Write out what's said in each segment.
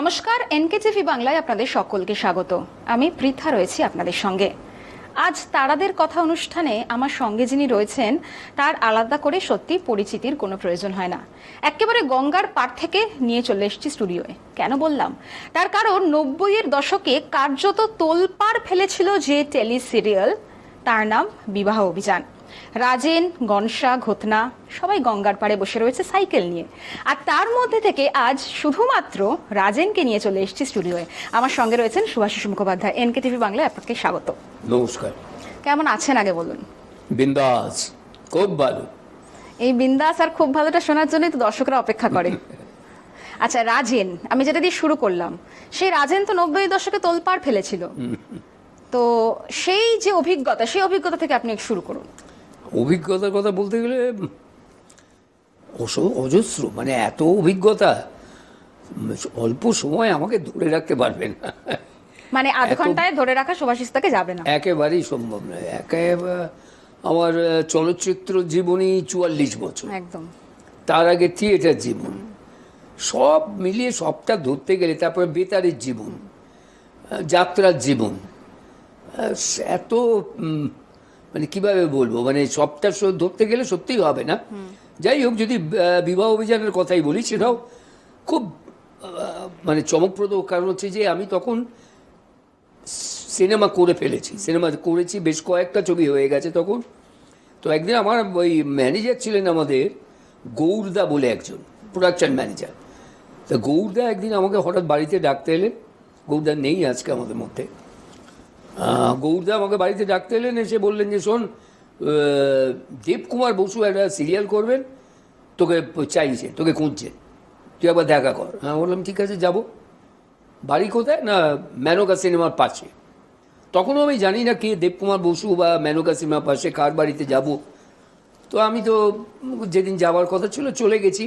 নমস্কার এনকেটিভি বাংলায় আপনাদের সকলকে স্বাগত। আমি পৃথা রয়েছি আপনাদের সঙ্গে। আজ তারাদের কথা অনুষ্ঠানে আমার সঙ্গে যিনি রয়েছেন, তার আলাদা করে সত্যি পরিচিতির কোনো প্রয়োজন হয় না। একেবারে গঙ্গার পার থেকে নিয়ে চলে এসেছি স্টুডিওয়ে। কেন বললাম? তার কারণ নব্বইয়ের দশকে কার্যত তোলপাড় ফেলেছিল যে টেলি সিরিয়াল তার নাম বিবাহ অভিযান। রাজেন গনসা ঘোতনা সবাই গঙ্গার পাড়ে বসে রয়েছে সাইকেল নিয়ে। আর তার মধ্যে থেকে আজ শুধুমাত্র রাজেনকে নিয়ে চলে এসেছি স্টুডিওয়ে। আমার সঙ্গে রয়েছেন সুভাষিস মুখোপাধ্যায় এনকে টিভি বাংলায় আপনাকে স্বাগত। নমস্কার। কেমন আছেন আগে বলুন? বিন্দাস খুব ভালো। এই বিন্দাস আর খুব ভালোটা শোনার জন্যই তো দর্শকরা অপেক্ষা করে। আচ্ছা রাজেন আমি যেটা দিয়ে শুরু করলাম সেই রাজেন তো নব্বই দশকে তোলপাড় ফেলেছিল। তো সেই যে অভিজ্ঞতা সেই অভিজ্ঞতা থেকে আপনি শুরু করুন। অভিজ্ঞতার কথা বলতে গেলে অজস্র মানে এত অভিজ্ঞতা অল্প সময় আমাকে ধরে রাখতে পারবেন না। মানে আধ ঘন্টায় ধরে রাখা সুভাষিসটাকে যাবে না। একেবারেই সম্ভব নয়। একে আমার চলচ্চিত্র জীবনী চুয়াল্লিশ বছর। একদম। তার আগে থিয়েটার জীবন। সব মিলিয়ে সবটা ধরতে গেলে তারপরে বেতারের জীবন যাত্রার জীবন এত মানে কীভাবে বলব? মানে সবটা ধরতে গেলে সত্যিই হবে না। যাই হোক যদি বিবাহ অভিযানের কথাই বলি সেটাও খুব মানে চমকপ্রদ কারণ হচ্ছে যে আমি তখন সিনেমা করে ফেলেছি। সিনেমা করেছি বেশ কয়েকটা ছবি হয়ে গেছে তখন। তো একদিন আমার ওই ম্যানেজার ছিলেন আমাদের গৌরদা বলে একজন প্রোডাকশন ম্যানেজার তা গৌরদা একদিন আমাকে হঠাৎ বাড়িতে ডাকতে এলেন। গৌরদা নেই আজকে আমাদের মধ্যে। গৌরদা আমাকে বাড়িতে ডাকতে এলেন এসে বললেন যে শোন দেবকুমার বসু একটা সিরিয়াল করবেন তোকে চাইছে তোকে খুঁজছে তুই একবার দেখা কর। হ্যাঁ বললাম ঠিক আছে যাব। বাড়ি কোথায়? না মেনকা সিনেমার পাশে। তখনও আমি জানি না কে দেবকুমার বসু বা মেনকা সিনেমার পাশে কার বাড়িতে যাব। তো আমি তো যেদিন যাওয়ার কথা ছিল চলে গেছি।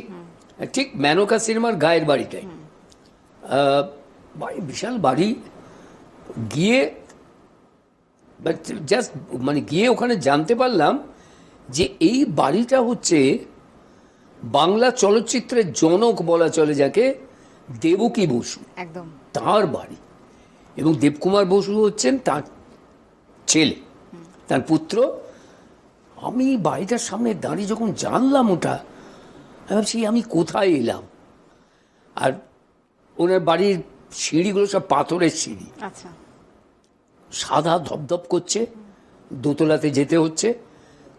ঠিক মেনকা সিনেমার গায়ের বাড়িটাই আহ, বাড়ি বিশাল বাড়ি। গিয়ে জাস্ট মানে গিয়ে ওখানে জানতে পারলাম যে এই বাড়িটা হচ্ছে বাংলা চলচ্চিত্রের জনক বলা চলে যাকে দেবকী বসু। একদম। তার বাড়ি। এবং দেবকুমার বসু হচ্ছেন তার ছেলে তার পুত্র। আমি বাড়িটার সামনে দাঁড়িয়ে যখন জানলাম ওটা আমি ভাবছি আমি কোথায় এলাম? আর ওনার বাড়ির সিঁড়িগুলো সব পাথরের সিঁড়ি। আচ্ছা। সাদা ধপধপ করছে দোতলাতে যেতে হচ্ছে।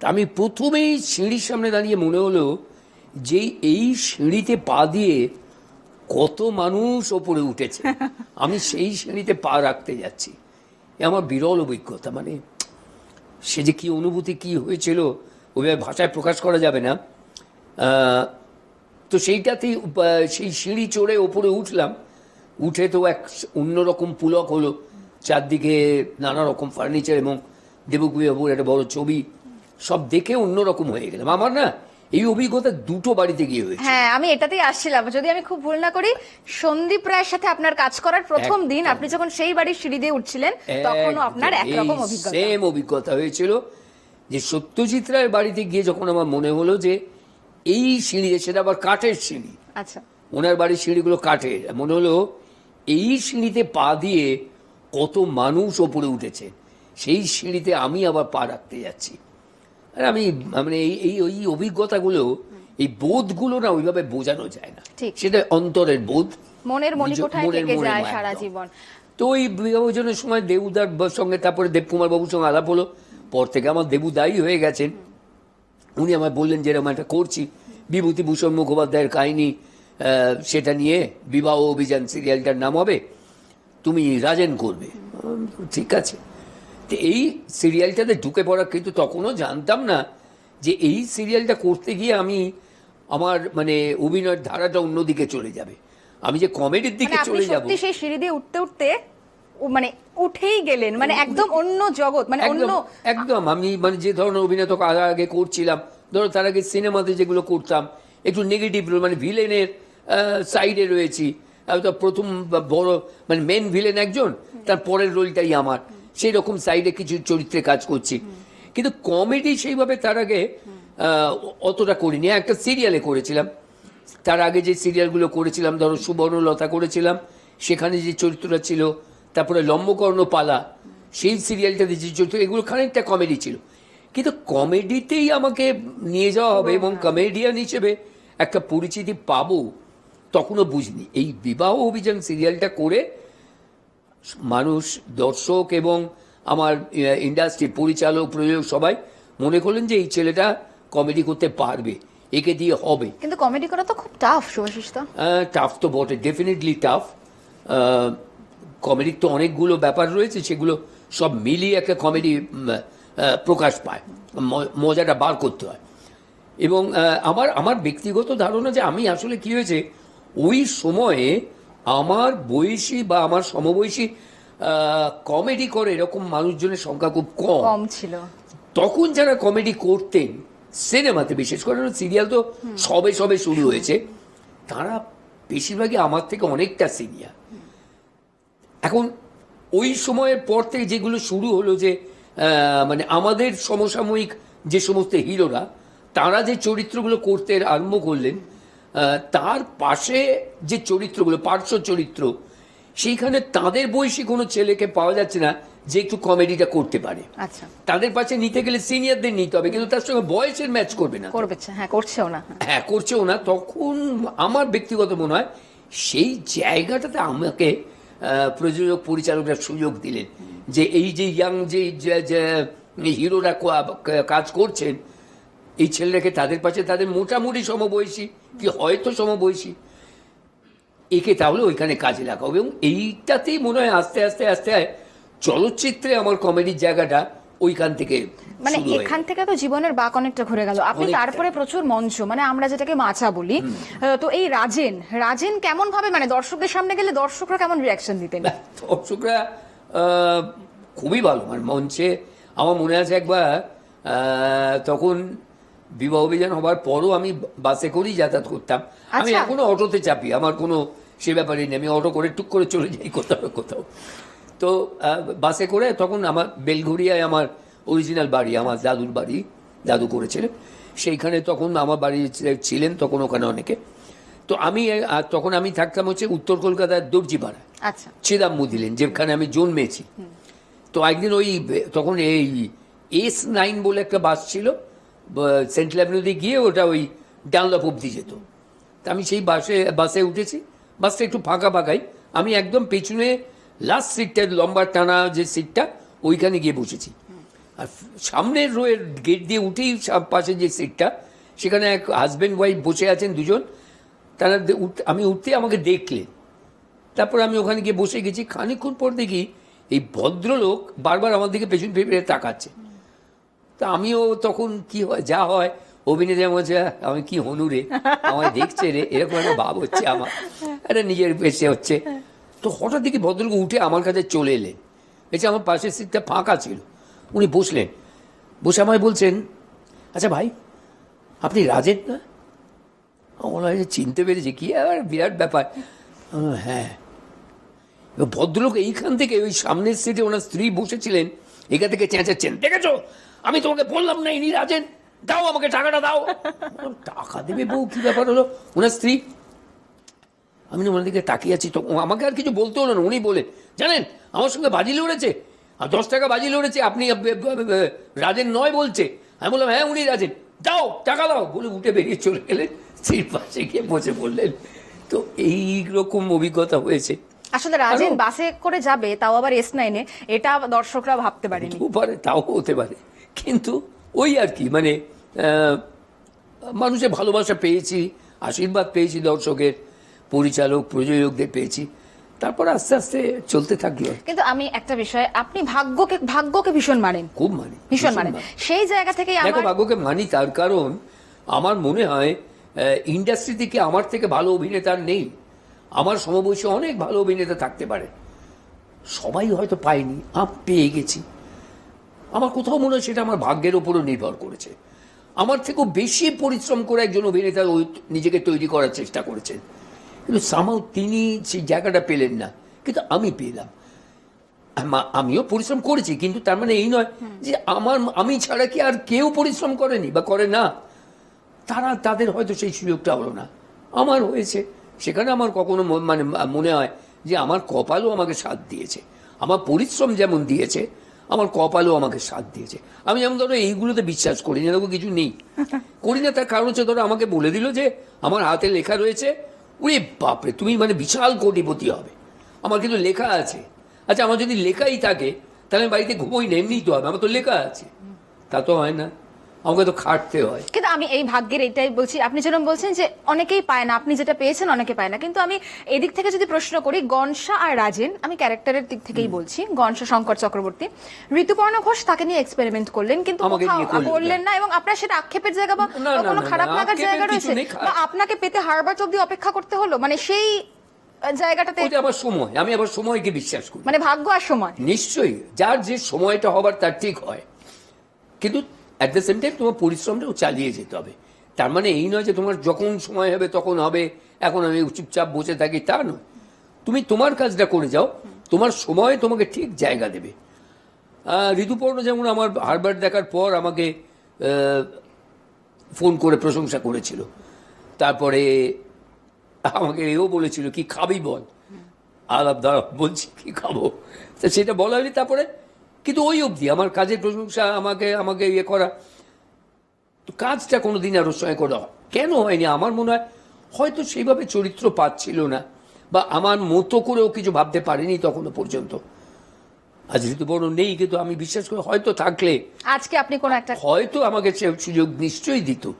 তা আমি প্রথমেই সিঁড়ির সামনে দাঁড়িয়ে মনে হলো যে এই সিঁড়িতে পা দিয়ে কত মানুষ ওপরে উঠেছে। আমি সেই সিঁড়িতে পা রাখতে যাচ্ছি। এ আমার বিরল অভিজ্ঞতা মানে সে যে কি অনুভূতি কি হয়েছিল ওইভাবে ভাষায় প্রকাশ করা যাবে না। তো সেইটাতেই সেই সিঁড়ি চড়ে ওপরে উঠলাম। উঠে তো এক অন্যরকম পুলক হলো। চারদিকে নানা রকম ফার্নিচার এবং দেবকুবি বাবুর একটা বড় ছবি সব দেখে অন্যরকম হয়ে গেলাম। আমার না এই অভিজ্ঞতা দুটো বাড়িতে গিয়ে হয়েছে। হ্যাঁ আমি এটাতেই আসছিলাম। যদি আমি খুব ভুল না করি সন্দীপ রায়ের সাথে আপনার কাজ করার প্রথম দিন আপনি যখন সেই বাড়ির সিঁড়ি দিয়ে উঠছিলেন তখনও আপনার একরকম অভিজ্ঞতা। সেম অভিজ্ঞতা হয়েছিল যে সত্যজিৎ রায়ের বাড়িতে গিয়ে যখন আমার মনে হলো যে এই সিঁড়ি সেটা আবার কাঠের সিঁড়ি। আচ্ছা। ওনার বাড়ির সিঁড়িগুলো কাঠের। মনে হলো এই সিঁড়িতে পা দিয়ে কত মানুষ ওপরে উঠেছে। সেই সিঁড়িতে আমি আবার পা রাখতে যাচ্ছি। আর আমি মানে এই এই ওই অভিজ্ঞতাগুলো এই বোধগুলো না ওইভাবে বোঝানো যায় না। ঠিক। সেটা অন্তরের বোধ। মনের মণিকোঠায় থেকে মনে যায় সারা জীবন? তো ওই বিবাহজনের সময় দেবুদার সঙ্গে তারপরে দেবকুমার বাবুর সঙ্গে আলাপ হলো। পর থেকে আমার দেবু দায়ী হয়ে গেছেন। উনি আমায় বললেন যে এরকম একটা করছি। বিভূতিভূষণ মুখোপাধ্যায়ের কাহিনী সেটা নিয়ে বিবাহ অভিযান সিরিয়ালটার নাম হবে। তুমি রাজেন করবে। ঠিক আছে। তো এই সিরিয়ালটাতে ঢুকে পড়া কিন্তু তখনও জানতাম না যে এই সিরিয়ালটা করতে গিয়ে আমি আমার মানে অভিনয়ের ধারাটা অন্যদিকে চলে যাবে। আমি যে কমেডির দিকে মানে চলে যাব। সেই সিঁড়ি দিয়ে উঠতে উঠতে মানে উঠেই গেলেন মানে একদম অন্য জগৎ মানে অন্য একদম। আমি মানে যে ধরনের অভিনয় তো আগে আগে করছিলাম ধরো তার আগে সিনেমাতে যেগুলো করতাম একটু নেগেটিভ মানে ভিলেনের সাইডে রয়েছি। তো প্রথম বড় মানে মেন ভিলেন একজন তার পরের রোলটাই আমার। সেই রকম সাইডে কিছু চরিত্রে কাজ করছি। কিন্তু কমেডি সেইভাবে তার আগে অতটা করিনি। একটা সিরিয়ালে করেছিলাম। তার আগে যে সিরিয়ালগুলো করেছিলাম ধরো সুবর্ণলতা করেছিলাম সেখানে যে চরিত্রটা ছিল তারপরে লম্বকর্ণ পালা সেই সিরিয়ালটাতে যে চরিত্র এগুলো খানিকটা কমেডি ছিল। কিন্তু কমেডিতেই আমাকে নিয়ে যাওয়া হবে এবং কমেডিয়ান হিসেবে একটা পরিচিতি পাবো। তখনও বুঝিনি। এই বিবাহ অভিযান সিরিয়ালটা করে মানুষ দর্শক এবং আমার ইন্ডাস্ট্রি পরিচালক প্রযোজক সবাই মনে করলেন যে এই ছেলেটা কমেডি করতে পারবে একে দিয়ে হবে। কিন্তু কমেডি করা তো খুব টাফ শুভাশিস টাফ তো বটে ডেফিনেটলি টাফ কমেডির তো অনেকগুলো ব্যাপার রয়েছে সেগুলো সব মিলিয়ে একটা কমেডি প্রকাশ পায় মজাটা বার করতে হয়। এবং আমার আমার ব্যক্তিগত ধারণা যে আমি আসলে কি হয়েছে ওই সময়ে আমার বয়সী বা আমার সমবয়সী কমেডি করে এরকম মানুষজনের সংখ্যা খুব কম। কম ছিল। তখন যারা কমেডি করতেন সিনেমাতে বিশেষ করে সিরিয়াল তো সবে সবে শুরু হয়েছে তারা বেশিরভাগই আমার থেকে অনেকটা সিনিয়র। এখন ওই সময়ের পর থেকে যেগুলো শুরু হলো যে মানে আমাদের সমসাময়িক যে সমস্ত হিরোরা তারা যে চরিত্রগুলো করতে আরম্ভ করলেন তার পাশে যে চরিত্রগুলো পার্শ্ব চরিত্র সেইখানে তাদের বয়সী কোনো ছেলেকে পাওয়া যাচ্ছে না যে একটু কমেডিটা করতে পারে। আচ্ছা। তাদের পাশে নিতে গেলে সিনিয়রদের নিতে হবে কিন্তু তার সঙ্গে বয়সের ম্যাচ করবে না। করবে হ্যাঁ করছেও না। হ্যাঁ করছেও না। তখন আমার ব্যক্তিগত মনে হয় সেই জায়গাটাতে আমাকে প্রযোজক পরিচালকরা সুযোগ দিলেন যে এই যে ইয়াং যে হিরোরা কাজ করছেন এই ছেলেটাকে তাদের পাশে তাদের মোটামুটি সমবয়সী কি হয়তো সমবয়সী। একে তাহলে ওইখানে কাজে লাগাবো এবং এইটাতেই মনে হয় আস্তে আস্তে আস্তে চলচ্চিত্রে আমার কমেডির জায়গাটা ওইখান থেকে মানে এখান থেকে তো জীবনের বাক অনেকটা ঘুরে গেল। আপনি তারপরে প্রচুর মঞ্চ মানে আমরা যেটাকে মাচা বলি। তো এই রাজেন রাজেন কেমন ভাবে মানে দর্শকদের সামনে গেলে দর্শকরা কেমন রিয়াকশন দিতেন? দর্শকরা আহ, খুবই ভালো। মানে মঞ্চে আমার মনে আছে একবার আহ, তখন বিবাহ অভিযান হবার পরও আমি বাসে করেই যাতায়াত করতাম। আমি আচ্ছা। এখনও অটোতে চাপি আমার কোনো সে ব্যাপারে নেই আমি অটো করে টুক করে চলে যাই কোথাও কোথাও। তো বাসে করে তখন আমার বেলঘড়িয়ায় আমার অরিজিনাল বাড়ি আমার দাদুর বাড়ি দাদু করেছিলেন সেইখানে তখন আমার বাড়ি ছিলেন তখন ওখানে অনেকে। তো আমি তখন আমি থাকতাম হচ্ছে উত্তর কলকাতার দর্জিপাড়া আচ্ছা। চিদাম্বু দিলেন যেখানে আমি জন্মেছি। তো একদিন ওই তখন এই এস নাইন বলে একটা বাস ছিল সেন্ট্রাল অ্যাভিনিউতে গিয়ে ওটা ওই ডানলপ অব্দি যেত। তা আমি সেই বাসে বাসে উঠেছি। বাসটা একটু ফাঁকা ফাঁকাই। আমি একদম পেছনে লাস্ট সিটটা লম্বা টানা যে সিটটা ওইখানে গিয়ে বসেছি। আর সামনের রোয়ের গেট দিয়ে উঠেই পাশে যে সিটটা সেখানে এক হাজব্যান্ড ওয়াইফ বসে আছেন দুজন। তারা আমি উঠতে আমাকে দেখলেন তারপর আমি ওখানে গিয়ে বসে গেছি। খানিকক্ষণ পর দেখি এই ভদ্রলোক বারবার আমার দিকে পেছন ফিরে তাকাচ্ছে। তা আমিও তখন কি হয়, যা হয়, অভিনেতা মধ্যে আমি কি হনু রে? আমায় দেখছে রে? এরকম একটা ভাব হচ্ছে আমার। একটা নিজের পেশে হচ্ছে। তো হঠাৎ দেখি ভদ্রলোক উঠে আমার কাছে চলে এলেন। এসে আমার পাশের সিটটা ফাঁকা ছিল। উনি বসলেন। বসে আমায় বলছেন আচ্ছা ভাই, আপনি রাজেন না? আমার চিনতে পেরেছি, কি আর বিরাট ব্যাপার। হ্যাঁ। ভদ্রলোক এইখান থেকে ওই সামনের সিটে ওনার স্ত্রী বসেছিলেন। এখান থেকে চেঁচাচ্ছেন, দেখেছ? আমি তোমাকে বললাম না ইনি রাজেন দাও আমাকে টাকাটা দাও। টাকা দেবে বউ কি ব্যাপার হলো? ওনার স্ত্রী? আমি না ওনার দিকে তাকিয়ে আছি তো আমাকে আর কিছু বলতে হলো না উনি বলেন জানেন আমার সঙ্গে বাজি লড়েছে আর দশ টাকা বাজি লড়েছে আপনি রাজেন নয় বলছে। আমি বললাম হ্যাঁ উনি রাজেন দাও টাকা দাও বলে উঠে বেরিয়ে চলে গেলেন। স্ত্রীর পাশে গিয়ে বসে বললেন তো এই রকম অভিজ্ঞতা হয়েছে। আসলে রাজেন বাসে করে যাবে তাও আবার এস নাইনে এটা দর্শকরা ভাবতে পারেনি। পারে তাও হতে পারে। কিন্তু ওই আর কি মানে মানুষের ভালোবাসা পেয়েছি আশীর্বাদ পেয়েছি দর্শকের পরিচালক প্রযোজকদের পেয়েছি তারপর আস্তে আস্তে চলতে থাকল কিন্তু আমি একটা বিষয় আপনি ভাগ্যকে ভাগ্যকে ভীষণ মানেন। খুব মানি ভীষণ মানেন। সেই জায়গা থেকেই দেখো ভাগ্যকে মানি তার কারণ আমার মনে হয় ইন্ডাস্ট্রি থেকে আমার থেকে ভালো অভিনেতা নেই। আমার সমবয়সী অনেক ভালো অভিনেতা থাকতে পারে। সবাই হয়তো পায়নি আপ পেয়ে গেছি। আমার কোথাও মনে হয় সেটা আমার ভাগ্যের উপরও নির্ভর করেছে। আমার থেকেও বেশি পরিশ্রম করে একজন অভিনেতা ওই নিজেকে তৈরি করার চেষ্টা করেছেন। কিন্তু সামাও তিনি সেই জায়গাটা পেলেন না। কিন্তু আমি পেলাম। আমা- আমিও পরিশ্রম করেছি কিন্তু তার মানে এই নয় যে আমার আমি ছাড়া কি আর কেউ পরিশ্রম করেনি বা করে না। তারা তাদের হয়তো সেই সুযোগটা হলো না। আমার হয়েছে। সেখানে আমার কখনো মানে মনে হয় যে আমার কপালও আমাকে সাথ দিয়েছে। আমার পরিশ্রম যেমন দিয়েছে আমার কপালও আমাকে সাথ দিয়েছে। আমি যেমন ধরো এইগুলোতে বিশ্বাস করি না এরকম কিছু নেই। করি না তার কারণ হচ্ছে ধরো আমাকে বলে দিল যে আমার হাতে লেখা রয়েছে ওরে বাপরে তুমি মানে বিশাল কোটিপতি হবে। আমার কিন্তু লেখা আছে। আচ্ছা আমার যদি লেখাই থাকে তাহলে আমি বাড়িতে ঘুমোই না এমনিই তো হবে। আমার তো লেখা আছে। তা তো হয় না। আমাকে তো খাটতে হয়। কিন্তু আমি এই ভাগ্যের এটাই বলছি আপনি যেরকম বলছেন যে অনেকেই পায় না আপনি যেটা পেয়েছেন অনেকে পায় না। কিন্তু আমি এদিক থেকে যদি প্রশ্ন করি গনসা আর রাজেন আমি ক্যারেক্টারের দিক থেকেই বলছি গনসা শঙ্কর চক্রবর্তী ঋতুপর্ণ ঘোষ তাকে নিয়ে এক্সপেরিমেন্ট করলেন কিন্তু করলেন না। বললেন না এবং আপনার সেটা আক্ষেপের জায়গা বা কোনো খারাপ লাগার জায়গা রয়েছে বা আপনাকে পেতে হারবার অব্দি অপেক্ষা করতে হলো? মানে সেই জায়গাটাতে ওটা আবার সময় আমি আবার সময়কে বিশ্বাস করি। মানে ভাগ্য আর সময়। নিশ্চয়ই যার যে সময়টা হবার তার ঠিক হয়। কিন্তু অ্যাট দ্য সেম টাইম তোমার পরিশ্রমটাও চালিয়ে যেতে হবে। তার মানে এই নয় যে তোমার যখন সময় হবে, তখন হবে। এখন আমি চুপচাপ বসে থাকি, তা নয়। তুমি তোমার কাজটা করে যাও। তোমার সময় তোমাকে ঠিক জায়গা দেবে। ঋতুপর্ণ যেমন আমার হারবার দেখার পর আমাকে ফোন করে প্রশংসা করেছিল। তারপরে আমাকে এও বলেছিল, কি খাবি বল? আলাপ দাঁড়া বলছি, কি খাব? তা সেটা বলা হয়নি। তারপরে কিন্তু ওই অবধি আমার কাজের প্রশংসা আমাকে আমাকে ইয়ে করা। তো কাজটা কোনোদিন আর ওর সঙ্গে করা হয়। কেন হয়নি? আমার মনে হয় হয়তো সেইভাবে চরিত্র পাচ্ছিল না বা আমার মতো করেও কিছু ভাবতে পারিনি তখনও পর্যন্ত। আজ ঋতুবর্ণ নেই কিন্তু আমি বিশ্বাস করি হয়তো থাকলে। আজকে আপনি কোন একটা হয়তো আমাকে সে সুযোগ নিশ্চয়ই দিত।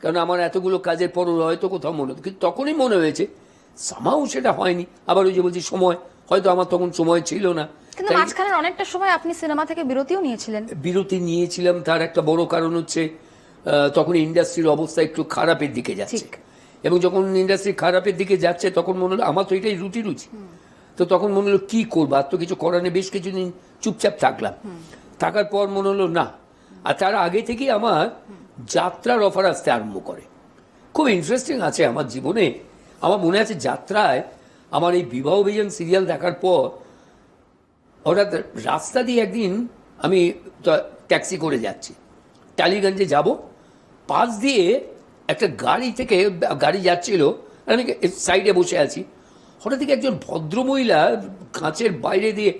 কারণ আমার এতগুলো কাজের পর হয়তো কোথাও মনে হতো। কিন্তু তখনই মনে হয়েছে সামাও সেটা হয়নি। আবার ওই যে বলছি সময় হয়তো আমার তখন সময় ছিল না। কিন্তু অনেকটা সময় আপনি সিনেমা থেকে বিরতিও নিয়েছিলেন। বিরতি নিয়েছিলাম তার একটা বড় কারণ হচ্ছে তখন ইন্ডাস্ট্রির অবস্থা একটু খারাপের দিকে যাচ্ছে। এবং যখন ইন্ডাস্ট্রি খারাপের দিকে যাচ্ছে তখন মনে হলো আমার তো এটাই রুটি রুচি। তো তখন মনে হলো কি করব? আর তো কিছু করার নেই বেশ কিছুদিন চুপচাপ থাকলাম। থাকার পর মনে হলো না। আর তার আগে থেকেই আমার যাত্রার অফার আসতে আরম্ভ করে। খুব ইন্টারেস্টিং আছে আমার জীবনে। আমার মনে আছে যাত্রায় আমার এই বিবাহ বিজন সিরিয়াল দেখার পর হঠাৎ রাস্তা দিয়ে একদিন আমি ট্যাক্সি করে যাচ্ছি। টালিগঞ্জে যাব। পাশ দিয়ে একটা গাড়ি থেকে গাড়ি যাচ্ছিল। আমি সাইডে বসে আছি। হঠাৎ থেকে একজন ভদ্রমহিলা কাঁচের বাইরে দিয়ে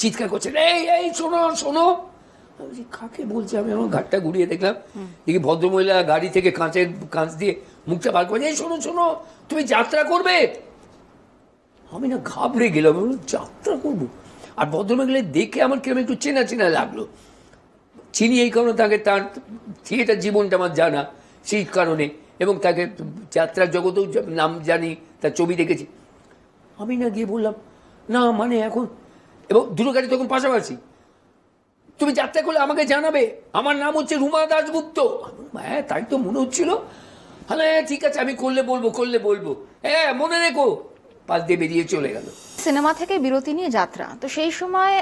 চিৎকার করছেন এই এই শোনো শোনো। বলছি, কাকে বলছে? আমি আমার ঘাটটা ঘুরিয়ে দেখলাম। দেখি ভদ্রমহিলা গাড়ি থেকে কাঁচের কাঁচ দিয়ে মুখটা বার করে এই শোনো শোনো তুমি যাত্রা করবে? আমি না ঘাবড়ে গেলাম যাত্রা করব। আর ভদ্রমহিলা দেখে আমার কীরকম একটু চেনা চেনা লাগল। চিনি এই কারণে তাকে তার থিয়েটার জীবনটা আমার জানা, সেই কারণে। এবং তাকে যাত্রার জগতেও নাম জানি, তার ছবি দেখেছি। আমি না গিয়ে বললাম, না মানে এখন এবং দুটো গাড়ি তখন পাশাপাশি, তুমি যাত্রা করলে আমাকে জানাবে, আমার নাম হচ্ছে রুমা দাসগুপ্ত হ্যাঁ তাই তো মনে হচ্ছিল। হ্যাঁ ঠিক আছে, আমি করলে বলব করলে বলব। হ্যাঁ মনে রেখো। পাশ দিয়ে বেরিয়ে চলে গেল। সিনেমা থেকে বিরতি নিয়ে যাত্রা। তো সেই সময়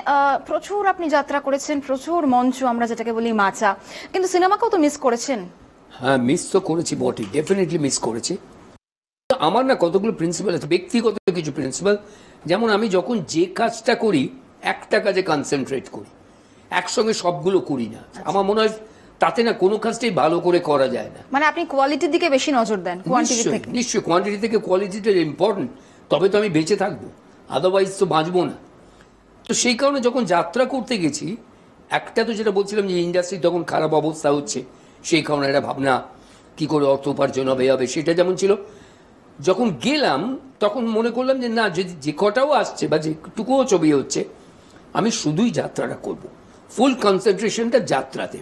প্রচুর আপনি যাত্রা করেছেন প্রচুর মঞ্চ আমরা যেটাকে বলি মাচা। কিন্তু সিনেমাকেও তো মিস করেছেন। হ্যাঁ মিস তো করেছি বটে ডেফিনেটলি মিস করেছি। আমার না কতগুলো প্রিন্সিপাল আছে ব্যক্তিগত কিছু প্রিন্সিপাল যেমন আমি যখন যে কাজটা করি একটা কাজে কনসেন্ট্রেট করি একসঙ্গে সবগুলো করি না। আমার মনে হয় তাতে না কোনো কাজটাই ভালো করে করা যায় না। মানে আপনি কোয়ালিটির দিকে বেশি নজর দেন কোয়ান্টিটি থেকে। নিশ্চয়ই কোয়ান্টিটি থেকে কোয়ালিটিটা ইম্পর্টেন্ট তবে তো আমি বেঁচে থাকব আদারওয়াইজ তো বাঁচবো না। তো সেই কারণে যখন যাত্রা করতে গেছি, একটা তো যেটা বলছিলাম যে ইন্ডাস্ট্রি তখন খারাপ অবস্থা হচ্ছে, সেই কারণে একটা ভাবনা, কি করে অর্থ উপার্জন হবে হবে, সেটা যেমন ছিল। যখন গেলাম, তখন মনে করলাম যে না যদি যে কটাও আসছে বা যেটুকুও ছবি হচ্ছে, আমি শুধুই যাত্রাটা করব। ফুল কনসেন্ট্রেশনটা যাত্রাতে।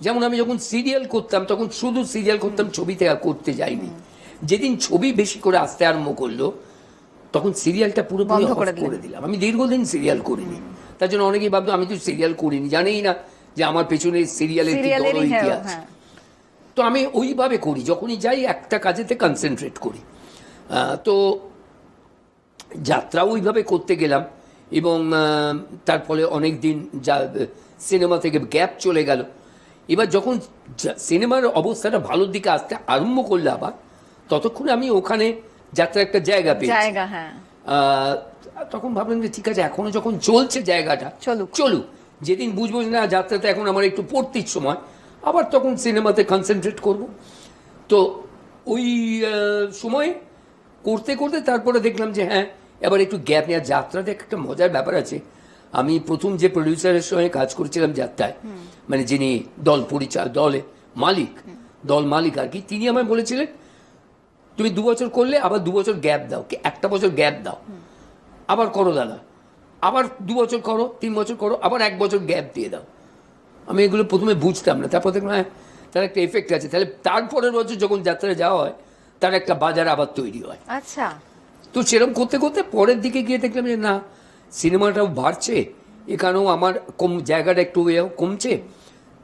যেমন আমি যখন সিরিয়াল করতাম, তখন শুধু সিরিয়াল করতাম, ছবিতে করতে যাইনি। যেদিন ছবি বেশি করে আসতে আরম্ভ করল তখন সিরিয়ালটা পুরোপুরি বন্ধ করে দিলাম। আমি দীর্ঘদিন সিরিয়াল করিনি। তার জন্য অনেকেই ভাবতো আমি তো সিরিয়াল করিনি জানেই না যে আমার পেছনে সিরিয়ালের সিরিয়ালেরই হ্যাঁ ইতিহাস হ্যাঁ। তো আমি ওইভাবে করি যখনই যাই একটা কাজেতে কনসেন্ট্রেট করি। তো যাত্রা ওইভাবে করতে গেলাম এবং তার ফলে অনেক দিন যা সিনেমা থেকে গ্যাপ চলে গেল। এবার যখন সিনেমার অবস্থাটা ভালোর দিকে আসতে আরম্ভ করলে আবার ততক্ষণে আমি ওখানে যাত্রা একটা জায়গা পেয়েছি। জায়গা হ্যাঁ। তখন ভাবলাম যে ঠিক আছে এখনও যখন চলছে জায়গাটা চলুক। চলুক। যেদিন বুঝব না যাত্রাতে এখন আমার একটু পড়তির সময় আবার তখন সিনেমাতে কনসেন্ট্রেট করব। তো ওই সময় করতে করতে তারপরে দেখলাম যে হ্যাঁ এবার একটু গ্যাপ নেওয়ার যাত্রাতে একটা মজার ব্যাপার আছে। আমি প্রথম যে প্রডিউসারের সঙ্গে কাজ করেছিলাম যাত্রায় মানে যিনি দল পরিচাল দলে মালিক দল মালিক আর কি তিনি আমায় বলেছিলেন তুমি দু বছর করলে আবার দু বছর গ্যাপ দাও। কি একটা বছর গ্যাপ দাও। আবার করো দাদা। আবার দু বছর করো তিন বছর করো আবার এক বছর গ্যাপ দিয়ে দাও। আমি এগুলো প্রথমে বুঝতাম না। তারপর দেখলাম হ্যাঁ তার একটা এফেক্ট আছে। তাহলে তারপরের বছর যখন যাত্রায় যাওয়া হয় তার একটা বাজার আবার তৈরি হয়। আচ্ছা। তো সেরকম করতে করতে পরের দিকে গিয়ে দেখলাম যে না সিনেমাটাও বাড়ছে। এখানেও আমার কম জায়গাটা একটু কমছে।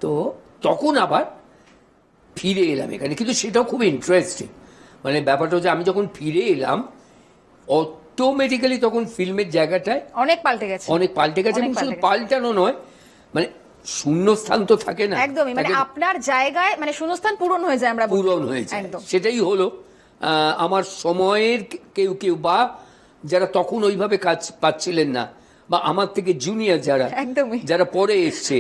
তো তখন আবার ফিরে এলাম এখানে। কিন্তু সেটাও খুব ইন্টারেস্টিং মানে ব্যাপারটা হচ্ছে আমি যখন ফিরে এলাম অটোমেটিক্যালি তখন ফিল্মের জায়গাটায় অনেক পাল্টে গেছে। অনেক পাল্টে গেছে এবং শুধু পাল্টানো নয় মানে শূন্যস্থান তো থাকে না। একদমই মানে আপনার জায়গায় মানে শূন্যস্থান পূরণ হয়ে যায় আমরা পূরণ হয়েছে একদম। সেটাই হলো আমার সময়ের কেউ কেউ বা যারা তখন ওইভাবে কাজ পাচ্ছিলেন না বা আমার থেকে জুনিয়র যারা একদমই। যারা পরে এসছে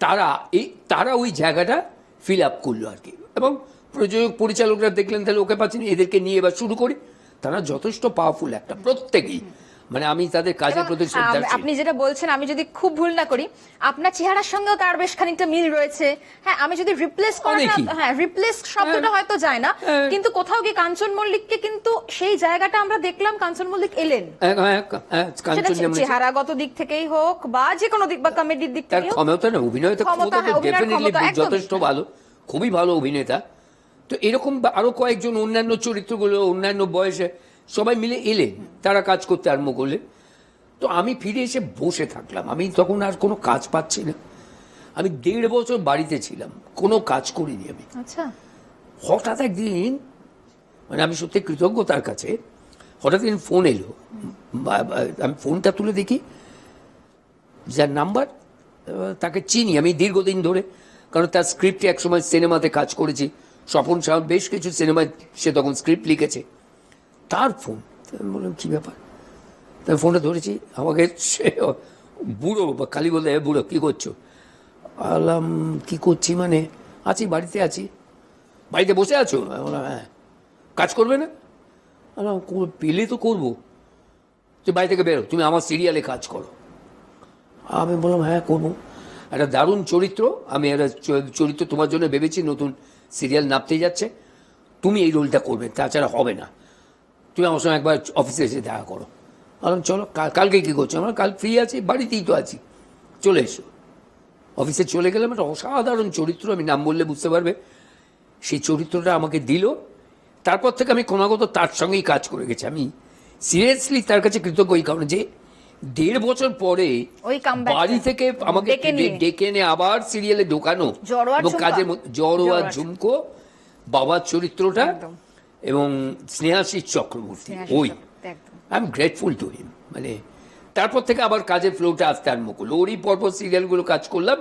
তারা এই তারা ওই জায়গাটা ফিল আপ করল আর কি। এবং প্রযোজক পরিচালকরা দেখলেন তাহলে ওকে পাচ্ছেন এদেরকে নিয়ে এবার শুরু করি। তারা যথেষ্ট পাওয়ারফুল একটা প্রত্যেকেই। মানে আমি তাদের কাজের প্রতি আপনি যেটা বলছেন আমি যদি খুব ভুল না করি আপনার চেহারার সঙ্গেও তার বেশ খানিকটা মিল রয়েছে। হ্যাঁ আমি যদি রিপ্লেস করা। হ্যাঁ রিপ্লেস শব্দটা হয়তো যায় না হ্যাঁ। কিন্তু কোথাও গিয়ে কাঞ্চন মল্লিককে কিন্তু সেই জায়গাটা আমরা দেখলাম কাঞ্চন মল্লিক এলেন। হ্যাঁ, হ্যাঁ, হ্যাঁ, চেহারাগত দিক থেকেই হোক বা যে কোনো দিক বা কমেডির দিক হোক। ক্ষমতা না অভিনয় তো ক্ষমতা, হ্যাঁ, ডেফিনেটলি যথেষ্ট ভালো। খুবই ভালো অভিনেতা। তো এরকম আরও কয়েকজন অন্যান্য চরিত্রগুলো অন্যান্য বয়সে সবাই মিলে এলেন তারা কাজ করতে আরম্ভ করলে। তো আমি ফিরে এসে বসে থাকলাম। আমি তখন আর কোনো কাজ পাচ্ছি না। আমি দেড় বছর বাড়িতে ছিলাম। কোনো কাজ করিনি আমি। আচ্ছা। হঠাৎ একদিন মানে আমি সত্যি কৃতজ্ঞ তার কাছে হঠাৎ একদিন ফোন এলো। আমি ফোনটা তুলে দেখি যার নাম্বার তাকে চিনি। আমি দীর্ঘদিন ধরে কারণ তার স্ক্রিপ্টে একসময় সিনেমাতে কাজ করেছি। স্বপন সাহা বেশ কিছু সিনেমায় সে তখন স্ক্রিপ্ট লিখেছে। তার ফোন আমি বললাম, কী ব্যাপার? তাই ফোনটা ধরেছি, আমাকে সে বুড়ো বা কালী বলে "এ বুড়ো, কী করছ? আলাম কী করছি মানে? আছি, বাড়িতে আছি। বাড়িতে বসে আছো? আমি বললাম হ্যাঁ। কাজ করবে না? আলাম "কর- পেলে তো করব। তুই বাড়ি থেকে বেরো, তুমি আমার সিরিয়ালে কাজ করো। আমি বললাম হ্যাঁ করব। একটা দারুণ চরিত্র, আমি একটা চরিত্র তোমার জন্য ভেবেছি, নতুন সিরিয়াল নাপতে যাচ্ছে। তুমি এই রোলটা করবে, তাছাড়া হবে না। তুমি আমার সঙ্গে একবার অফিসে এসে দেখা করো। বললাম চলো, কাল- কালকে কী করছ? আমরা কাল ফ্রি আছি, বাড়িতেই তো আছি। চলে এসো। অফিসে চলে গেলাম, একটা অসাধারণ চরিত্র, আমি নাম বললে বুঝতে পারবে। সেই চরিত্রটা আমাকে দিল। তারপর থেকে আমি ক্রমাগত তার সঙ্গেই কাজ করে গেছি। আমি সিরিয়াসলি তার কাছে কৃতজ্ঞ এই কারণে যে দেড় বছর পরে ওই বাড়ি থেকে আমাকে ডেকে। এনে আবার সিরিয়ালে ঢোকানো এবং কাজের জড়োয়া ঝুমকো। বাবার চরিত্রটা এবং স্নেহাশিস চক্রবর্তী ওই। I am grateful to him মানে তারপর থেকে আবার কাজের ফ্লোটা আসতে আরম্ভ করল। ওরই পরপর সিরিয়ালগুলো কাজ করলাম।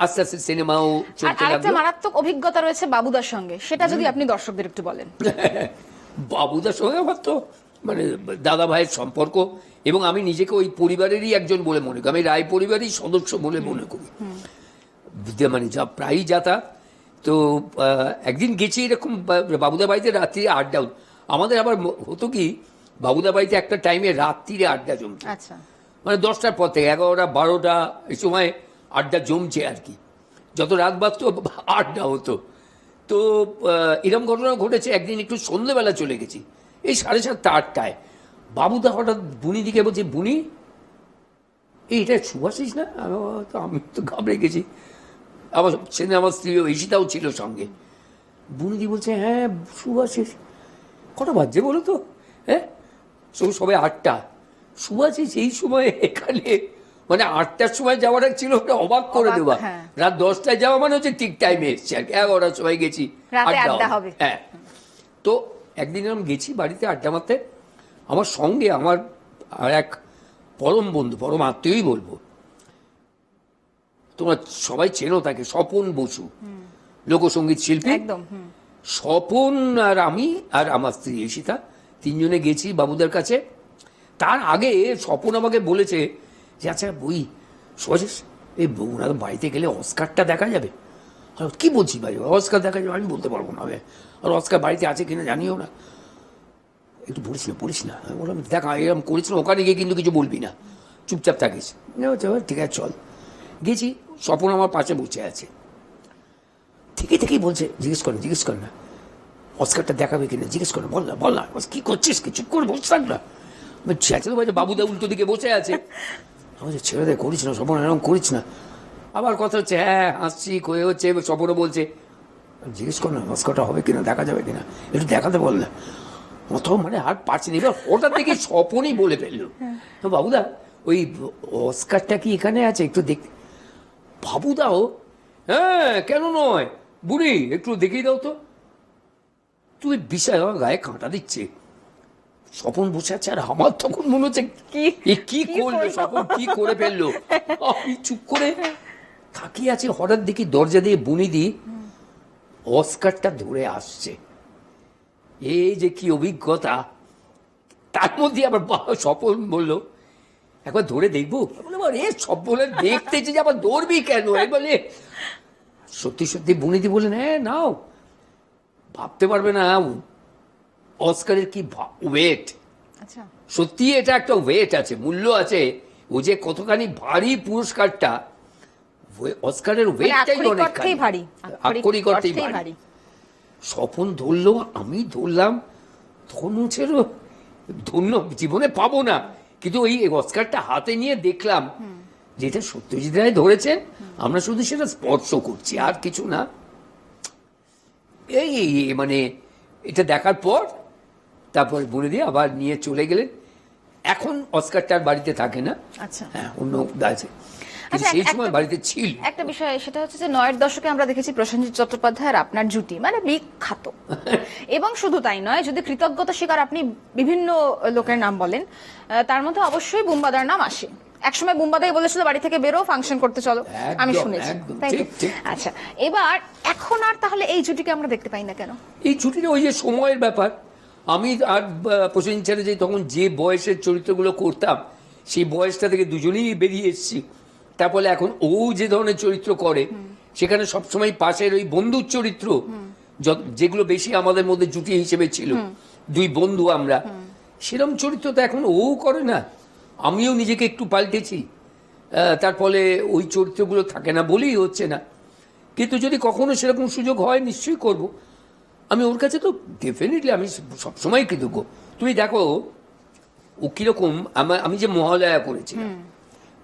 আস্তে আস্তে সিনেমাও চলতে লাগল। মারাত্মক অভিজ্ঞতা রয়েছে বাবুদার সঙ্গে। সেটা যদি আপনি দর্শকদের একটু বলেন। বাবুদার সঙ্গে আমার তো মানে দাদা ভাইয়ের সম্পর্ক এবং আমি নিজেকে ওই পরিবারেরই একজন বলে মনে করি। আমি রায় পরিবারই সদস্য বলে মনে করি। মানে যা প্রায়ই যাতায়াত তো। একদিন গেছি এরকম বাবুদা বাড়িতে রাত্রি আড্ডা আমাদের আবার হতো কি বাবুদা বাড়িতে একটা টাইমে রাত্রিরে আড্ডা জমতো। আচ্ছা। মানে দশটার পর থেকে এগারোটা বারোটা এই সময় আড্ডা জমছে আর কি। যত রাত বাজতো আড্ডা হতো। তো এরম ঘটনা ঘটেছে। একদিন একটু সন্ধ্যেবেলা চলে গেছি। এই সাড়ে সাতটা আটটায়। বাবুদা হঠাৎ বুনি দিকে বলছে বুনি এই এটা সুভাষিস না? আমি তো আমি তো ঘাবড়ে গেছি। আবার সেদিন আমার স্ত্রী ঈশিতাও ছিল সঙ্গে। বুনিদি বলছে হ্যাঁ সুভাষিস কটা বাজছে বলো তো? হ্যাঁ? সব সবাই আটটা। সুভাষিস এই সময় এখানে মানে আটটার সময় যাওয়াটা ছিল ওটা অবাক করে দেওয়া। হ্যাঁ। রাত দশটায় যাওয়া মানে হচ্ছে ঠিক টাইমে এসছে আর কি। এগারোটার সময় গেছি আড্ডা হ্যাঁ। তো একদিন আমি গেছি বাড়িতে আড্ডা মারতে। আমার সঙ্গে আমার আর এক পরম বন্ধু পরম আত্মীয়ই বলব। তোমরা সবাই চেনো তাকে স্বপন বসু লোকসঙ্গীত শিল্পী। একদম স্বপন আর আমি আর আমার স্ত্রী ঈশিতা তিনজনে গেছি বাবুদের কাছে। তার আগে স্বপন আমাকে বলেছে যে আচ্ছা বই সোজাস এই ওনার বাড়িতে গেলে অস্কারটা দেখা যাবে। কি বলছি ভাই? অস্কার দেখা যাবে আমি বলতে পারব না। আর অস্কার বাড়িতে আছে কিনা জানিও না। একটু বলিস না বলিস না। আমি বললাম দেখ এরকম করেছিল ওখানে গিয়ে কিন্তু কিছু বলবি না। চুপচাপ থাকিস। না, চল, ঠিক আছে চল। গেছি স্বপন আমার পাশে বসে আছে। ঠিকই ঠিকই বলছে জিজ্ঞেস কর না, জিজ্ঞেস কর না। অস্কারটা দেখাবে কিনা জিজ্ঞেস কর না, বল না। বল না কি করছিস কি? চুপ করে বসে থাক না। আমি চেঁচাতে বাজে বাবুদা উল্টো দিকে বসে আছে। আমি ছেড়ে দে করিস না স্বপন এরকম করিস না। আবার কথা হচ্ছে হ্যাঁ হাসছি কয়ে হচ্ছে স্বপনও বলছে জিজ্ঞেস কর না অস্কারটা হবে কিনা দেখা যাবে কিনা একটু দেখাতে বল না। অত মানে আর না এবার হঠাৎ থেকে স্বপনই বলে ফেলল। বাবুদা ওই অস্কারটা কি এখানে আছে? একটু দেখ বাবুদাও? হ্যাঁ কেন নয়? বুড়ি একটু দেখিয়ে দাও তো। তুই বিষয় আমার গায়ে কাঁটা দিচ্ছে। স্বপন বসে আছে আর আমার তখন মনে হচ্ছে কি কি করল স্বপন? কি করে ফেলল? আমি চুপ করে। তাকিয়ে আছি হঠাৎ দেখি দরজা দিয়ে বুনি দি অস্কারটা ধরে আসছে। এই যে কি অভিজ্ঞতা। তার মধ্যে আবার স্বপন বলল একবার ধরে দেখব? সব বলে দেখতেছি যে আবার ধরবি কেন? বলে সত্যি সত্যি বুনিদি বললেন হ্যাঁ নাও। ভাবতে পারবে না অস্কারের কি ওয়েট আচ্ছা। সত্যি এটা একটা ওয়েট আছে মূল্য আছে। ও যে কতখানি ভারী পুরস্কারটা অস্কারের মানে ওয়েটটাই অনেক ভারী আক্ষরিক অর্থেই অর্থেই ভারী। স্বপন ধরলো আমি ধরলাম ধন্য জীবনে পাবো না। কিন্তু ওই অস্কারটা হাতে নিয়ে দেখলাম যেটা সত্যজিৎ রায় ধরেছেন আমরা শুধু সেটা স্পর্শ করছি আর কিছু না। এই মানে এটা দেখার পর তারপর বলে দিয়ে আবার নিয়ে চলে গেলেন। এখন অস্কারটা আর বাড়িতে থাকে না। আচ্ছা। হ্যাঁ অন্য আছে। কিন্তু আচ্ছা, সেই একটা- সময় বাড়িতে ছিল। একটা বিষয় সেটা হচ্ছে যে নয়ের দশকে আমরা দেখেছি প্রসেনজিৎ চট্টোপাধ্যায় আপনার জুটি মানে বিখ্যাত। এবং শুধু তাই নয় যদি কৃতজ্ঞতা স্বীকার আপনি বিভিন্ন লোকের নাম বলেন তার মধ্যে অবশ্যই বুম্বাদার নাম আসে। একসময় বুম্বাদাই বলেছিল বাড়ি থেকে বেরো ফাংশন করতে চলো। আমি শুনেছি। তাই। আচ্ছা এবার এখন আর তাহলে এই জুটিকে আমরা দেখতে পাই না কেন? এই ছুটিটা ওই যে সময়ের ব্যাপার। আমি আর প্রসেনজিৎ চ্যাটার্জি তখন যে বয়সের চরিত্রগুলো করতাম সেই বয়সটা থেকে দুজনেই বেরিয়ে এসেছি। তারপরে এখন ও যে ধরনের চরিত্র করে সেখানে সবসময় পাশের ওই বন্ধুর চরিত্র যেগুলো বেশি আমাদের মধ্যে জুটি হিসেবে ছিল দুই বন্ধু আমরা সেরকম চরিত্র তো এখন ও করে না। আমিও নিজেকে একটু পাল্টেছি। তার ফলে ওই চরিত্রগুলো থাকে না বলেই হচ্ছে না। কিন্তু যদি কখনো সেরকম সুযোগ হয় নিশ্চয়ই করব। আমি ওর কাছে তো ডেফিনেটলি আমি সবসময় কৃতজ্ঞ। তুমি দেখো ও কীরকম আমি যে মহালয়া করেছি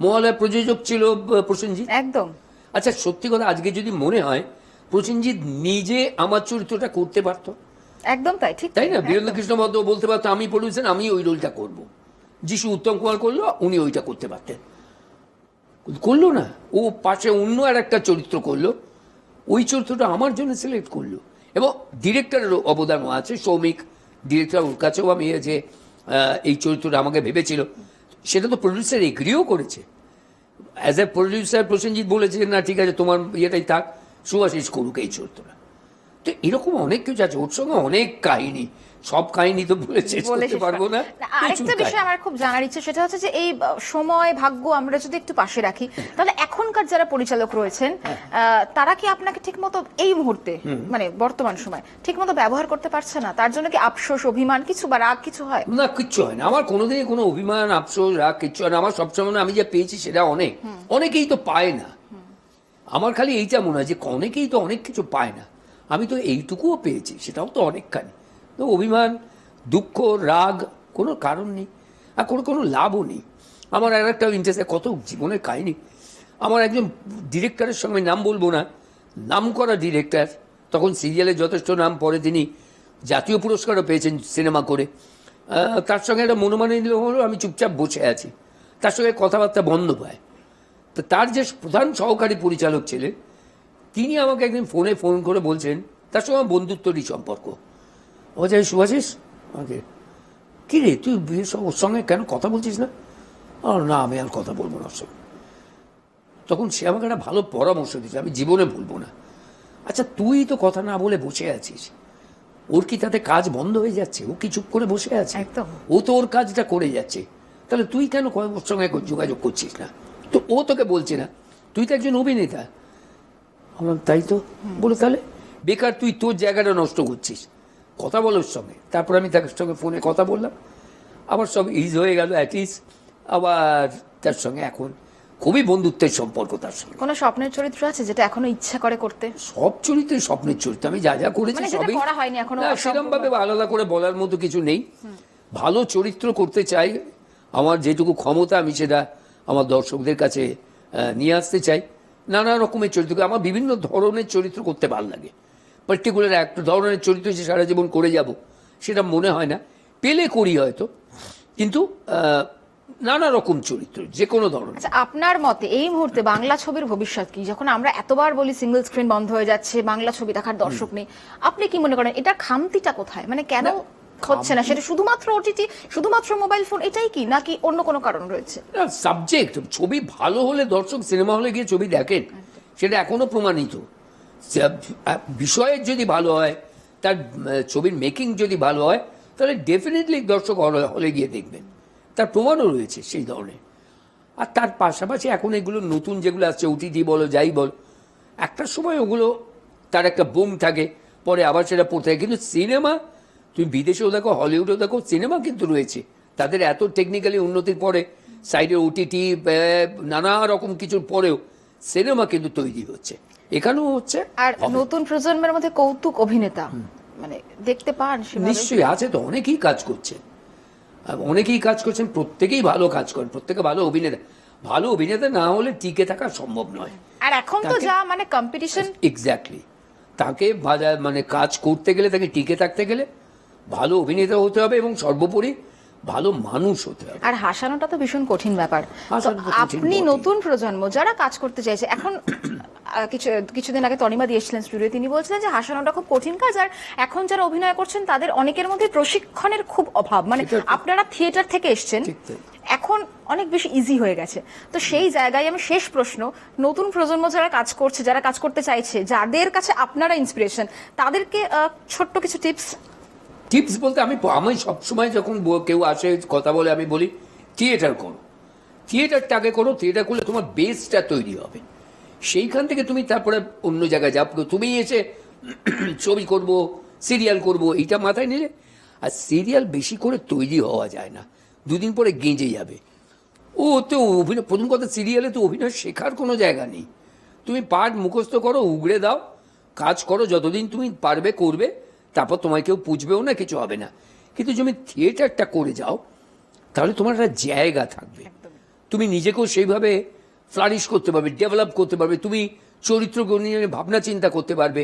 মহালয়া প্রযোজক ছিল প্রসেনজিৎ? একদম। আচ্ছা সত্যি কথা আজকে যদি মনে হয় প্রসেনজিৎ নিজে আমার চরিত্রটা করতে পারতো। একদম তাই ঠিক। তাই না? বীরেন্দ্র কৃষ্ণ ভদ্র বলতে পারতো আমি প্রডিউসার আমি ওই রোলটা করব। যিশু উত্তম কুমার করল উনি ওইটা করতে পারতেন। করল না। ও পাশে অন্য আর একটা চরিত্র করল। ওই চরিত্রটা আমার জন্য সিলেক্ট করল। এবং ডিরেক্টরের অবদানও আছে। সৌমিক ডিরেক্টর ওর কাছেও আমি যে এই চরিত্রটা আমাকে ভেবেছিল। সেটা তো প্রডিউসার এগ্রিও করেছে। অ্যাজ এ প্রডিউসার প্রসেনজিৎ বলেছে, না, ঠিক আছে, তোমার ইয়েটাই থাক সুভাষিস করুক, এই চরিত্রটা তো এরকম অনেক কিছু আছে ওর সঙ্গে অনেক কাহিনী। সব কাহিনী তো বলে শেষ করতে পারব না। আরেকটা বিষয় আমার খুব জানার ইচ্ছে সেটা হচ্ছে যে এই সময় ভাগ্য আমরা যদি একটু পাশে রাখি তাহলে এখনকার যারা পরিচালক রয়েছেন হ্যাঁ। তারা কি আপনাকে ঠিকমতো এই মুহূর্তে মানে বর্তমান সময় ঠিকমতো ব্যবহার করতে পারছে না? তার জন্য কি আফসোস অভিমান কিছু বা রাগ কিছু হয়? না কিচ্ছু হয় না। আমার কোনোদিনই কোনো অভিমান আফসোস রাগ কিচ্ছু হয় না। আমার সবসময় আমি যা পেয়েছি সেটা অনেক। অনেকেই তো পায় না। আমার খালি এইটা মনে হয় যে অনেকেই তো অনেক কিছু পায় না। আমি তো এইটুকুও পেয়েছি, সেটাও তো অনেকখানি। তো অভিমান, দুঃখ, রাগ, কোনো কারণ নেই, আর কোনো কোনো লাভও নেই। আমার আর একটা ইন্টারেস্ট কত জীবনের কাহিনী। আমার একজন ডিরেক্টরের সঙ্গে নাম বলব না, নাম করা ডিরেক্টর তখন সিরিয়ালে যথেষ্ট নাম পরে তিনি, জাতীয় পুরস্কারও পেয়েছেন সিনেমা করে। তার সঙ্গে একটা মনোমালিন্য হলো, আমি চুপচাপ বসে আছি। তার সঙ্গে কথাবার্তা বন্ধ পায়। তো তার যে প্রধান সহকারী পরিচালক ছিলেন তিনি আমাকে একদিন ফোনে ফোন করে বলছেন তার সঙ্গে আমার বন্ধুত্বরই সম্পর্ক। ও যে সুভাষিস আমাকে কি রে তুই ওর সঙ্গে কেন কথা বলছিস না? আর না আমি আর কথা বলব না ওর সঙ্গে। তখন সে আমাকে একটা ভালো পরামর্শ দিয়েছে আমি জীবনে ভুলবো না। আচ্ছা তুই তো কথা না বলে বসে আছিস। ওর কি তাতে কাজ বন্ধ হয়ে যাচ্ছে? ও কি চুপ করে বসে আছে? একদম। ও তো ওর কাজটা করে যাচ্ছে। তাহলে তুই কেন ওর সঙ্গে যোগাযোগ করছিস না? তো ও তোকে বলছে না। তুই তো একজন অভিনেতা। বললাম তাই তো বলে তাহলে? বেকার তুই তোর জায়গাটা নষ্ট করছিস। কথা বলো ওর সঙ্গে। তারপর আমি তার সঙ্গে ফোনে কথা বললাম। আমার সব ইজ হয়ে গেল অ্যাট ইজ আবার তার সঙ্গে এখন খুবই বন্ধুত্বের সম্পর্ক তার সঙ্গে। কোনো স্বপ্নের চরিত্র আছে যেটা এখনও ইচ্ছা করে করতে? সব চরিত্রই স্বপ্নের চরিত্র। আমি যা যা করেছি মানে সবই করা হয়নি এখনও। সেরকম ভাবে আলাদা করে বলার মতো কিছু নেই। ভালো চরিত্র করতে চাই। আমার যেটুকু ক্ষমতা আমি সেটা আমার দর্শকদের কাছে নিয়ে আসতে চাই। নানা রকমের চরিত্র আমার বিভিন্ন ধরনের চরিত্র করতে ভালো লাগে। পার্টিকুলার একটা ধরনের চরিত্র যে সারা জীবন করে যাব সেটা মনে হয় না। পেলে করি হয়তো কিন্তু নানা রকম চরিত্র যে কোনো ধরনের। আচ্ছা আপনার মতে এই মুহূর্তে বাংলা ছবির ভবিষ্যৎ কি? যখন আমরা এতবার বলি সিঙ্গেল স্ক্রিন বন্ধ হয়ে যাচ্ছে বাংলা ছবি দেখার দর্শক নেই আপনি কি মনে করেন এটা খামতিটা কোথায়? মানে কেন হচ্ছে না সেটা শুধুমাত্র ওটিটি শুধুমাত্র মোবাইল ফোন এটাই কি? নাকি অন্য কোনো কারণ রয়েছে? সাবজেক্ট ছবি ভালো হলে দর্শক সিনেমা হলে গিয়ে ছবি দেখেন সেটা এখনও প্রমাণিত। বিষয়ের যদি ভালো হয় তার ছবির মেকিং যদি ভালো হয় তাহলে ডেফিনেটলি দর্শক হলে- হলে গিয়ে দেখবেন। তার প্রমাণও রয়েছে সেই ধরনের। আর তার পাশাপাশি এখন এগুলো নতুন যেগুলো আসছে ওটিটি বলো যাই বল একটা সময় ওগুলো তার একটা বুম থাকে পরে আবার সেটা পড়তে থাকে। কিন্তু সিনেমা তুমি বিদেশেও দেখো হলিউডেও দেখো সিনেমা কিন্তু রয়েছে। তাদের এত টেকনিক্যালি উন্নতির পরে সাইডে ওটিটি নানা রকম কিছুর পরেও সিনেমা কিন্তু তৈরি হচ্ছে। এখানেও হচ্ছে আর নতুন প্রজন্মের মধ্যে কৌতুক অভিনেতা মানে দেখতে পান নিশ্চয়ই আছে তো অনেকেই কাজ করছেন। অনেকেই কাজ করছেন প্রত্যেকেই ভালো কাজ করেন প্রত্যেকে ভালো অভিনেতা। ভালো অভিনেতা না হলে টিকে থাকা সম্ভব নয়। আর এখন তো যা মানে কম্পিটিশন এক্স্যাক্টলি তাকে মানে কাজ করতে গেলে তাকে টিকে থাকতে গেলে ভালো অভিনেতা হতে হবে এবং সর্বোপরি ভালো মানুষ হতে হবে। আর হাসানোটা তো ভীষণ কঠিন ব্যাপার। আপনি নতুন প্রজন্ম যারা কাজ করতে চাইছে এখন কিছু কিছুদিন আগে তনিমা দিয়েছিলেন স্টুডিও তিনি বলছিলেন যে হাসানোটা খুব কঠিন কাজ আর এখন যারা অভিনয় করছেন তাদের অনেকের মধ্যে প্রশিক্ষণের খুব অভাব। মানে আপনারা থিয়েটার থেকে এসছেন এখন অনেক বেশি ইজি হয়ে গেছে। তো সেই জায়গায় আমি শেষ প্রশ্ন নতুন প্রজন্ম যারা কাজ করছে যারা কাজ করতে চাইছে যাদের কাছে আপনারা ইন্সপিরেশন তাদেরকে ছোট্ট কিছু টিপস টিপস বলতে আমি আমি সবসময় যখন কেউ আসে, কথা বলে, আমি বলি থিয়েটার করো। থিয়েটারটা আগে করো থিয়েটার করলে তোমার বেসটা তৈরি হবে। সেইখান থেকে তুমি তারপরে অন্য জায়গায় যাও। তুমি এসে ছবি করব সিরিয়াল করব, এইটা মাথায় নিলে আর সিরিয়াল বেশি করে তৈরি হওয়া যায় না। দুদিন পরে গেঁজে যাবে। ও তো অভিনয়, প্রথম কথা সিরিয়ালে তো অভিনয় শেখার কোনো জায়গা নেই। তুমি পাঠ মুখস্থ করো, উগড়ে দাও, কাজ করো, যতদিন তুমি পারবে, করবে। তারপর তোমায় কেউ পুছবেও না কিছু হবে না। কিন্তু তুমি থিয়েটারটা করে যাও তাহলে তোমার একটা জায়গা থাকবে। তুমি নিজেকেও সেইভাবে ফ্লারিশ করতে পারবে ডেভেলপ করতে পারবে তুমি চরিত্র নিয়ে ভাবনা চিন্তা করতে পারবে।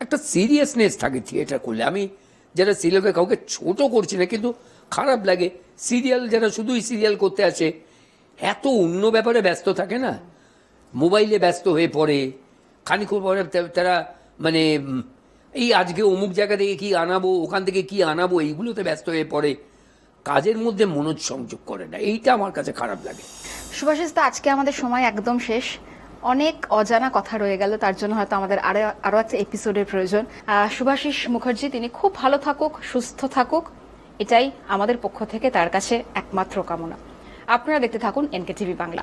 একটা সিরিয়াসনেস থাকে থিয়েটার করলে। আমি যারা সিরিয়ালকে কাউকে ছোট করছি না কিন্তু খারাপ লাগে। সিরিয়াল যারা শুধুই সিরিয়াল করতে আসে এত অন্য ব্যাপারে ব্যস্ত থাকে না। মোবাইলে ব্যস্ত হয়ে পড়ে। খানিক্ষণ পরে তারা মানে এই আজকে অমুক জায়গা থেকে কি আনাবো, ওখান থেকে কি আনাবো, এইগুলোতে ব্যস্ত হয়ে পড়ে। কাজের মধ্যে মনোজ সংযোগ করে না, এইটা আমার কাছে খারাপ লাগে। সুভাষিস দা, আজকে আমাদের সময় একদম শেষ। অনেক অজানা কথা রয়ে গেল, তার জন্য হয়তো আমাদের আরও আরও একটা এপিসোডের প্রয়োজন। সুভাষিস মুখার্জি, তিনি খুব ভালো থাকুক, সুস্থ থাকুক, এটাই আমাদের পক্ষ থেকে তার কাছে একমাত্র কামনা। আপনারা দেখতে থাকুন এনকে টিভি বাংলা।